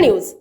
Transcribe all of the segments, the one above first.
News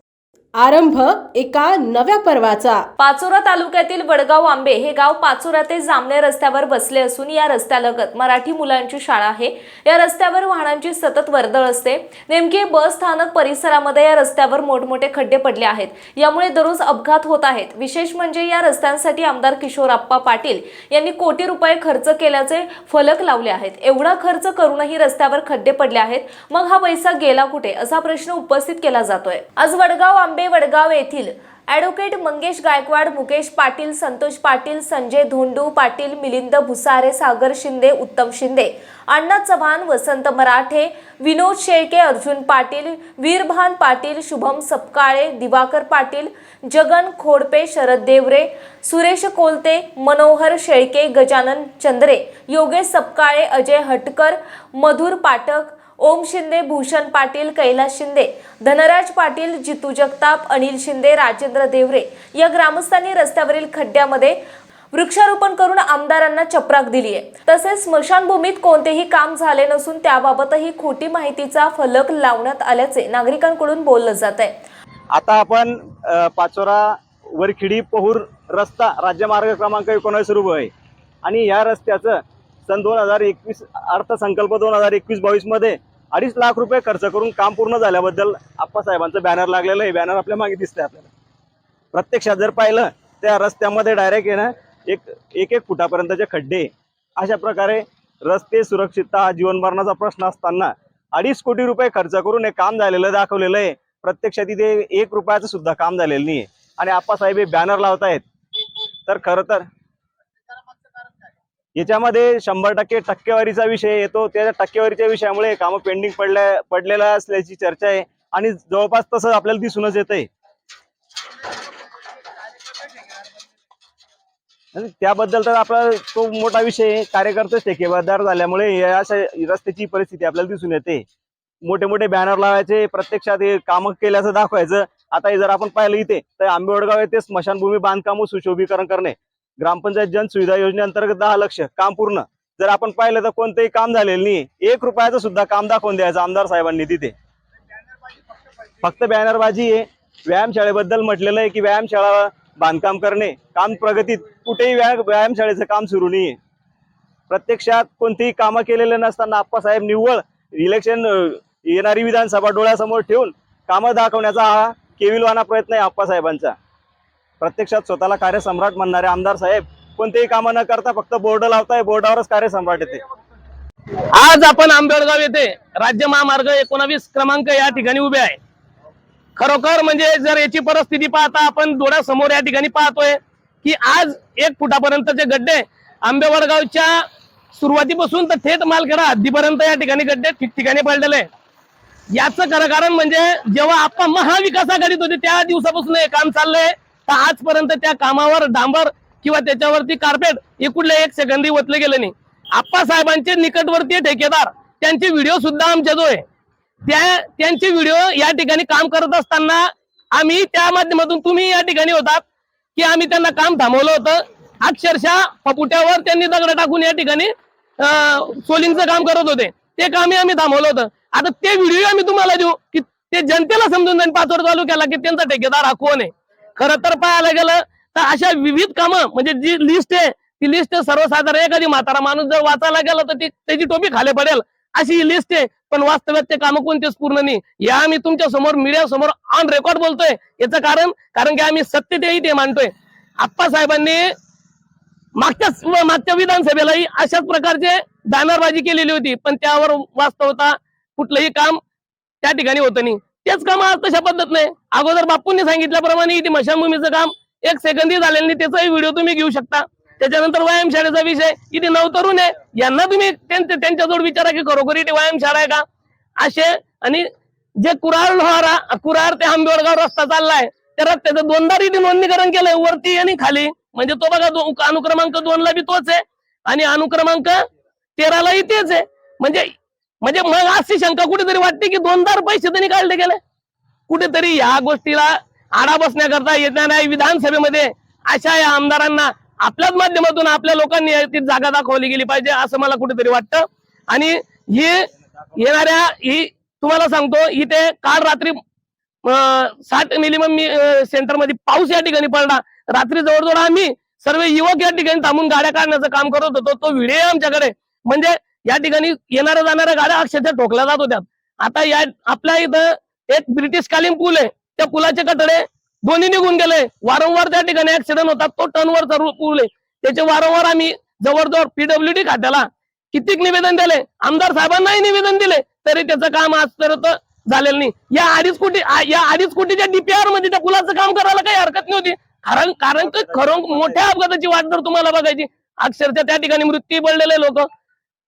आरंभ एका नव्या पर्वाचा. पाचोरा तालुक्यातील वडगाव आंबे हे गाव पाचोरा ते जामने रस्त्यावर बसले असून या रस्त्यालगत मराठी मुलांची शाळा आहे. या रस्त्यावर वाहनांची सतत वर्दळ असते. नेमके बस स्थानक परिसरामध्ये या रस्त्यावर मोठमोठे खड्डे पडले आहेत. यामुळे दररोज अपघात होत आहेत. विशेष म्हणजे या रस्त्यांसाठी आमदार किशोर आप्पा पाटील यांनी कोटी रुपये खर्च केल्याचे फलक लावले आहेत. एवढा खर्च करूनही रस्त्यावर खड्डे पडले आहेत. मग हा पैसा गेला कुठे? असा प्रश्न उपस्थित केला जातोय. आज वडगाव आंबे वडगाव येथील ॲडव्होकेट मंगेश गायकवाड मुकेश पाटील संतोष पाटील संजय धोंडू पाटील मिलिंद भुसारे सागर शिंदे उत्तम शिंदे अण्णा चव्हाण वसंत मराठे विनोद शेळके अर्जुन पाटील वीरभान पाटील शुभम सपकाळे दिवाकर पाटील जगन खोडपे शरद देवरे सुरेश कोलते मनोहर शेळके गजानन चंद्रे योगेश सपकाळे अजय हटकर मधुर पाठक ओम शिंदे भूषण पाटील कैलास शिंदे धनराज पाटील जितू जगताप अनिल शिंदे राजेंद्र देवरे या ग्रामस्थांनी रस्त्यावरील खड्ड्यामध्ये वृक्षारोपण करून आमदारांना चपराक दिली आहे. तसेच स्मशानभूमीत कोणतेही काम झाले नसून त्याबाबतही खोटी माहितीचा फलक लावण्यात आल्याचे नागरिकांकडून बोललं जात आहे. आता आपण पाचोरा वरखिडी पहूर रस्ता राज्यमार्ग क्रमांक एकोणावीस रुपये आहे. आणि या रस्त्याचं सन दोन हजार एकवीस अर्थसंकल्प दोन हजार एकवीस बावीसमध्ये अडीच लाख रुपये खर्च करून काम पूर्ण झाल्याबद्दल आप्पासाहेबांचं बॅनर लागलेलं आहे. बॅनर आपल्या मागे दिसतंय आपल्याला. प्रत्यक्षात जर पाहिलं त्या रस्त्यामध्ये डायरेक्ट येणं एक एक एक फुटापर्यंतचे खड्डे. अशा प्रकारे रस्ते सुरक्षितता हा जीवनमरणाचा प्रश्न असताना अडीच कोटी रुपये खर्च करून हे काम झालेलं दाखवलेलं आहे. प्रत्यक्षात इथे एक रुपयाचं सुद्धा काम झालेलं नाही आहे आणि आप्पासाहेब हे बॅनर लावतायत. तर खरं तर याच्यामध्ये शंभर टक्के टक्केवारीचा विषय येतो. त्या टक्केवारीच्या विषयामुळे कामं पेंडिंग पडल्या पडलेल्या असल्याची चर्चा आहे. आणि जवळपास तसं आपल्याला दिसूनच येत आहे त्याबद्दल तर आपला तो मोठा विषय कार्यकर्ते ठेकेदार झाल्यामुळे या अशा रस्त्याची परिस्थिती आपल्याला दिसून येते. मोठे मोठे बॅनर लावायचे प्रत्यक्षात हे कामं केल्याचं दाखवायचं. आता जर आपण पाहिलं इथे तर आंबेवडगाव येथे स्मशानभूमी बांधकाम व सुशोभीकरण करणे. ग्रामपंचायत जन सुविधा योजनेअंतर्गत दहा लक्ष काम पूर्ण. जर आपण पाहिलं तर कोणतंही काम झालेलं नाही एक रुपयाचं सुद्धा काम दाखवून द्यायचं आमदार साहेबांनी तिथे. फक्त बॅनरबाजी आहे. व्यायामशाळेबद्दल म्हटलेलं आहे की व्यायामशाळा बांधकाम करणे काम प्रगतीत कुठेही व्यायाम व्यायामशाळेचं काम सुरू नाहीये. प्रत्यक्षात कोणतीही कामं केलेले नसताना आप्पासाहेब निव्वळ इलेक्शन येणारी विधानसभा डोळ्यासमोर ठेवून कामं दाखवण्याचा हा केविलवाना प्रयत्न आहे आप्पासाहेबांचा. प्रत्यक्षात स्वतःला कार्यसम्राट म्हणणारे आमदार साहेब कोणतेही कामं न करता फक्त बोर्ड लावताय बोर्डावरच कार्यसम्राट येते. आज आपण आंबेडगाव येथे राज्य महामार्ग एकोणावीस क्रमांक या ठिकाणी उभे आहे. खरोखर म्हणजे जर याची परिस्थिती पाहता आपण डोळ्यासमोर या ठिकाणी पाहतोय की आज एक फुटापर्यंतचे गड्डे आंबेवडगावच्या सुरुवातीपासून तर थेट मालखेडा हद्दीपर्यंत या ठिकाणी गड्डे ठिकठिकाणी पडलेले याचं खरं कारण म्हणजे जेव्हा आपण महाविकास आघाडीत होते त्या दिवसापासून हे काम चाललंय. तर आजपर्यंत त्या कामावर डांबर किंवा त्याच्यावरती कार्पेट हे एक सेकंदी ओतले गेले नाही. आप्पा साहेबांचे निकटवर्तीय ठेकेदार त्यांचे व्हिडिओ सुद्धा आमच्या जो आहे. त्या त्यांचे व्हिडिओ या ठिकाणी काम करत असताना आम्ही त्या माध्यमातून तुम्ही या ठिकाणी होतात की आम्ही त्यांना काम थांबवलं होतं. अक्षरशः पपुट्यावर त्यांनी दगड टाकून या ठिकाणी सोलिंगचं काम करत होते. ते कामही आम्ही थांबवलं होतं. आता ते व्हिडिओ आम्ही तुम्हाला देऊ की ते जनतेला समजून जाईल पाचवड तालुक्याला की त्यांचा ठेकेदार हा कोण आहे. खर तर पाहायला गेलं तर अशा विविध कामं म्हणजे जी लिस्ट आहे ती लिस्ट सर्वसाधारण एखादी म्हातारा माणूस जर वाचायला गेला तर ती त्याची टोपी खाली पडेल. अशी ही लिस्ट आहे. पण वास्तव्यात ते कामं कोणतेच पूर्ण नाही. या आम्ही तुमच्यासमोर मीडिया समोर ऑन रेकॉर्ड बोलतोय. याचं कारण कारण की आम्ही सत्य तेही ते मानतोय आप्पा साहेबांनी मागच्या मागच्या विधानसभेलाही अशाच प्रकारचे बॅनरबाजी केलेली होती. पण त्यावर वास्तवता कुठलंही काम त्या ठिकाणी होतं नाही. तेच काम आज तशा पद्धत नाही. अगोदर बापूंनी सांगितल्याप्रमाणे इथे मशानभूमीचं काम एक सेकंदी झालेलं नाही त्याचाही व्हिडिओ तुम्ही घेऊ शकता. त्याच्यानंतर व्यायामशाळेचा विषय इथे नवतरुण आहे. यांना तुम्ही त्यांच्या त्यांच्याजवळ विचारा की खरोखर इथे व्यायामशाळा आहे का? असे आणि जे कुरार लोहारा कुरार ते आंबेवडगाव रस्ता चाललाय त्या रस्त्याचं दोनदा इथे नोंदणीकरण केलंय वरती आणि खाली. म्हणजे तो बघा अनुक्रमांक दोन ला बी तोच आहे. आणि अनुक्रमांक तेरालाही तेच आहे. म्हणजे म्हणजे मग अशी शंका कुठेतरी वाटते की दोनदा पैसे त्यांनी काढले गेले. कुठेतरी या गोष्टीला आडा बसण्याकरता येणाऱ्या विधानसभेमध्ये अशा या आमदारांना आपल्याच माध्यमातून आपल्या लोकांनी ती जागा दाखवली गेली पाहिजे असं मला कुठेतरी वाटतं. आणि ही येणाऱ्या ही तुम्हाला सांगतो इथे काल रात्री साठ मिनिमम मी सेंटरमध्ये पाऊस या ठिकाणी पडला. रात्री जवळजवळ आम्ही सर्व युवक या ठिकाणी थांबून गाड्या काढण्याचं काम करत होतो. तो व्हिडिओ आमच्याकडे. म्हणजे या ठिकाणी येणाऱ्या जाणाऱ्या गाड्या अक्षरशः ठोकल्या जात होत्या. आता या आपल्या इथं एक ब्रिटिशकालीन पूल आहे. त्या पुलाचे कटडे दोन्ही निघून गेले. वारंवार त्या ठिकाणी ऍक्सिडेंट होतात तो टनवरचा पूल आहे. त्याचे वारंवार आम्ही जवळजवळ पीडब्ल्यूडी खात्याला कितीक निवेदन दिले? आमदार साहेबांनाही निवेदन दिले. तरी त्याचं काम आजपर्यंत झालेलं नाही. या अडीच कोटी या अडीच कोटीच्या डीपीआरमध्ये त्या पुलाचं काम करायला काही हरकत नव्हती. कारण कारण की खरं मोठ्या अपघाताची वाट जर तुम्हाला बघायची अक्षरशः त्या ठिकाणी मृत्यू पडलेले लोक.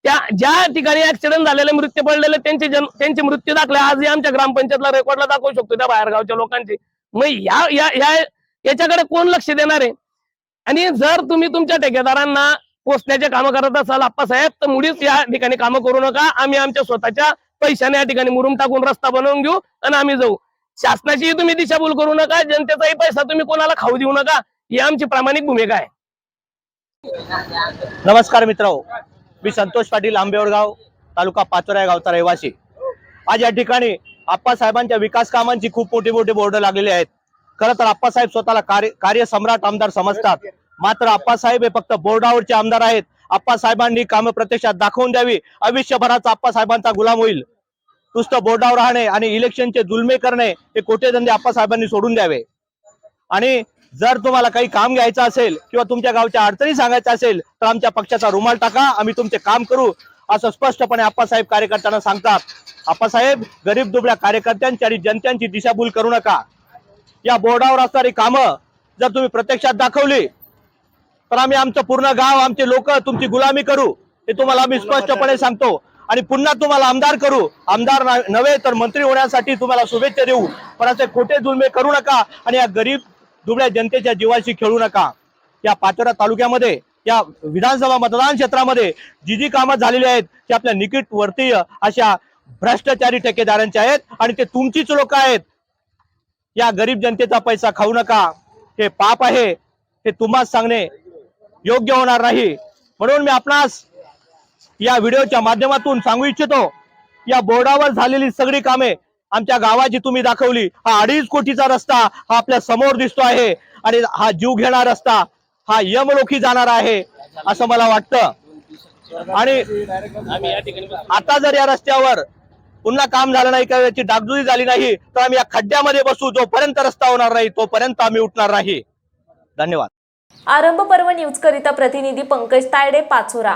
त्या ज्या ठिकाणी ऍक्सिडेंट झालेले मृत्यू पडलेले त्यांचे जन त्यांचे मृत्यू दाखले आजही आमच्या ग्रामपंचायतला रेकॉर्डला दाखवू शकतो त्या बाहेरगावच्या लोकांचे. मग या या या- याच्याकडे कोण लक्ष देणार आहे? आणि जर तुम्ही तुमच्या ठेकेदारांना पोचण्याचे कामं करत असाल आप्पासाहेब तर मुळीच या ठिकाणी कामं करू नका. आम्ही आमच्या स्वतःच्या पैशाने या ठिकाणी मुरुम टाकून रस्ता बनवून घेऊ आणि आम्ही जाऊ. शासनाची तुम्ही दिशाभूल करू नका जनतेचाही पैसा तुम्ही कोणाला खाऊ देऊ नका. ही आमची प्रामाणिक भूमिका आहे. नमस्कार मित्र मी संतोष पाटील आंबेवडगाव तालुका पाचोरा गावचा रहिवासी. आज या ठिकाणी आप्पासाहेबांच्या विकास कामांची खूप मोठी मोठी बोर्ड लागलेली आहेत. खरं तर आप्पासाहेब स्वतःला कार्य कार्यसम्राट आमदार समजतात. मात्र आप्पासाहेब हे फक्त बोर्डावरचे आमदार आहेत. आप्पासाहेबांनी कामं प्रत्यक्षात दाखवून द्यावी. आयुष्यभराचा आप्पासाहेबांचा गुलाम होईल. नुसतं बोर्डावर राहणे आणि इलेक्शनचे जुलमे करणे हे कोटे धंदे आप्पासाहेबांनी सोडून द्यावे. आणि जर तुम्हाला काही काम घ्यायचं असेल किंवा तुमच्या गावच्या अडचणी सांगायच्या असेल तर आमच्या पक्षाचा रुमाल टाका आम्ही तुमचे काम करू. असं स्पष्टपणे आप्पासाहेब कार्यकर्त्यांना सांगतात. आप्पासाहेब गरीब दुबळ्या कार्यकर्त्यांची आणि जनत्यांची दिशाभूल करू नका. या बोर्डावर असणारी कामं जर तुम्ही प्रत्यक्षात दाखवली तर आम्ही आमचं पूर्ण गाव आमचे लोक तुमची गुलामी करू. हे तुम्हाला आम्ही स्पष्टपणे सांगतो. आणि पुन्हा तुम्हाला आमदार करू. आमदार नव्हे तर मंत्री होण्यासाठी तुम्हाला शुभेच्छा देऊ. पण असे खोटे जुलमे करू नका. आणि या गरीब दुबळ्या जनतेच्या जीवाशी खेळू नका. या पाचोरा तालुक्यामध्ये या विधानसभा मतदान क्षेत्रामध्ये जी जी कामं झालेली आहेत ती आपल्या निकट वर्तीय अशा भ्रष्टाचारी ठेकेदारांचे आहेत आणि ते तुमचीच लोक आहेत. या गरीब जनतेचा पैसा खाऊ नका. हे पाप आहे. हे तुम्हाच सांगणे योग्य होणार नाही. म्हणून मी आपणास या व्हिडिओच्या माध्यमातून सांगू इच्छितो या बोर्डावर झालेली सगळी कामे आमच्या गावाची तुम्ही दाखवली. हा अडीच कोटीचा रस्ता हा आपल्यासमोर दिसतो आहे. आणि हा जीव घेणार रस्ता हा यमलोखी जाणार आहे असं मला वाटतं. आणि आता जर या रस्त्यावर पुन्हा काम झालं नाही किंवा याची डागडुजी झाली नाही तर आम्ही या खड्ड्यामध्ये बसू जोपर्यंत रस्ता होणार नाही तोपर्यंत आम्ही उठणार नाही. धन्यवाद. आरंभ पर्व न्यूज करिता प्रतिनिधी पंकज तायडे पाचोरा.